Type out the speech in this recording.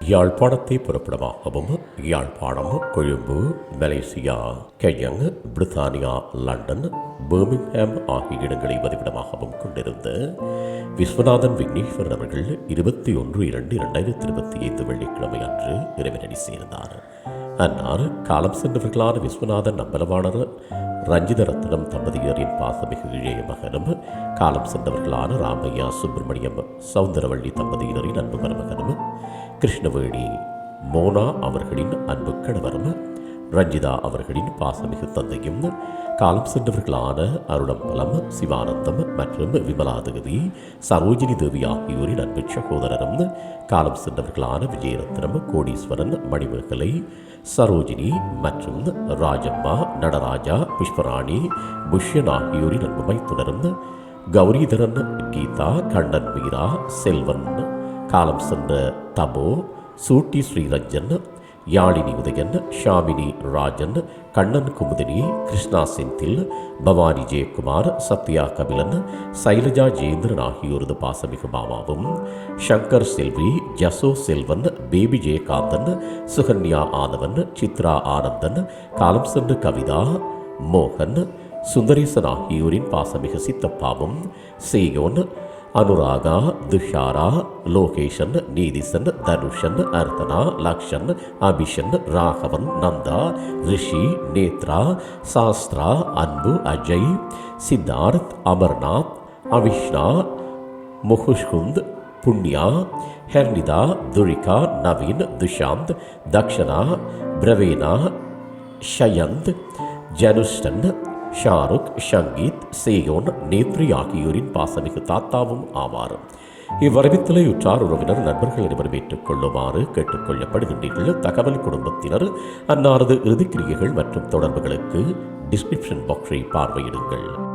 யாழ்ப்பாணத்தை புறப்படமாகவும் யாழ்ப்பாணம் கொழும்பு மலேசியா கெயங் பிரித்தானியா லண்டன் பர்மிங்ஹாம் ஆகிய இடங்களை வதிவிடமாகவும் கொண்டிருந்த விஸ்வநாதன் விக்னேஸ்வரன் அவர்கள் இருபத்தி ஒன்று இரண்டு இரண்டாயிரத்தி இருபத்தி ஐந்து வெள்ளிக்கிழமை அன்று இறைவனடி சேர்ந்தார். அன்னார் காலம் சென்றவர்களான விஸ்வநாதன் நம்பலவாணர் ரஞ்சித ரத்னம் தம்பதியரின் பாசமிகு இளைய மகனும் காலம் சென்றவர்களான ராமையா சுப்பிரமணியம் சவுந்தரவள்ளி தம்பதியினரின் அன்பு மருமகனும் கிருஷ்ணவேணி மோனா அவர்களின் அன்பு கணவரும் ரஞ்சிதா அவர்களின் பாசமிகு தந்தையும் காலம் சென்றவர்களான அருணம்பலம் சிவானந்தம் மற்றும் விமலாதகதி சரோஜினி தேவி ஆகியோரின் அன்பு சகோதரரும் காலம் சென்றவர்களான விஜயரத்னம் கோடீஸ்வரன் மணிமேகலை சரோஜினி மற்றும் ராஜம்மா நடராஜா புஷ்பராணி புஷ்யன் ஆகியோரின் அன்பு மைத்துனரும் கௌரிதரன் கீதா கண்ணன் மீரா செல்வன் காலம் சென்ற தபோ சூட்டி ஸ்ரீரஞ்சன் யாழினி உதயன் ஷாமினி ராஜன் கண்ணன் குமுதினி கிருஷ்ணா செந்தில் பவானி ஜெயக்குமார் சத்யா கபிலன் சைலஜா ஜெயேந்திரன் ஆகியோரது பாசமிகு மாமாவும் ஷங்கர் செல்வி ஜசோ செல்வன் பேபி ஜெயகாந்தன் சுகன்யா ஆதவன் சித்ரா ஆனந்தன் காலம் சென்று கவிதா மோகன் சுந்தரேசன் ஆகியோரின் பாசமிகு சித்தப்பாவும் சேயோன் அனுராகா துஷாரா லோகேஷன் நீதிசன் தனுஷன் அர்த்தனா லக்ஷன் அபிஷன் ராகவன் நந்தா ரிஷி நேத்ரா சாஸ்திரா அன்பு அஜய் சித்தார்த் அமர்நாத் அவிஷ்ணா முகுஷ்குந்த் புண்ணியா ஹெர்னிதா துரிகா நவீன் துஷாந்த் தக்ஷனா பிரவீனா ஷயந்த் ஜனுஷ்டன் ஷாருக் ஷங்கீத் சேயோன் நேத்ரி ஆகியோரின் பாசமிகு தாத்தாவும் ஆவார். இவ்வரவித்தலை உற்றார் உறவினர் நண்பர்கள் அனைவரும் ஏற்றுக்கொள்ளுமாறு கேட்டுக்கொள்ளப்படுகின்றீர்கள். தகவல் குடும்பத்தினர் அன்னாரது இறுதிக்கிரியைகள் மற்றும் தொடர்புகளுக்கு டிஸ்கிரிப்ஷன் பாக்ஸை பார்வையிடுங்கள்.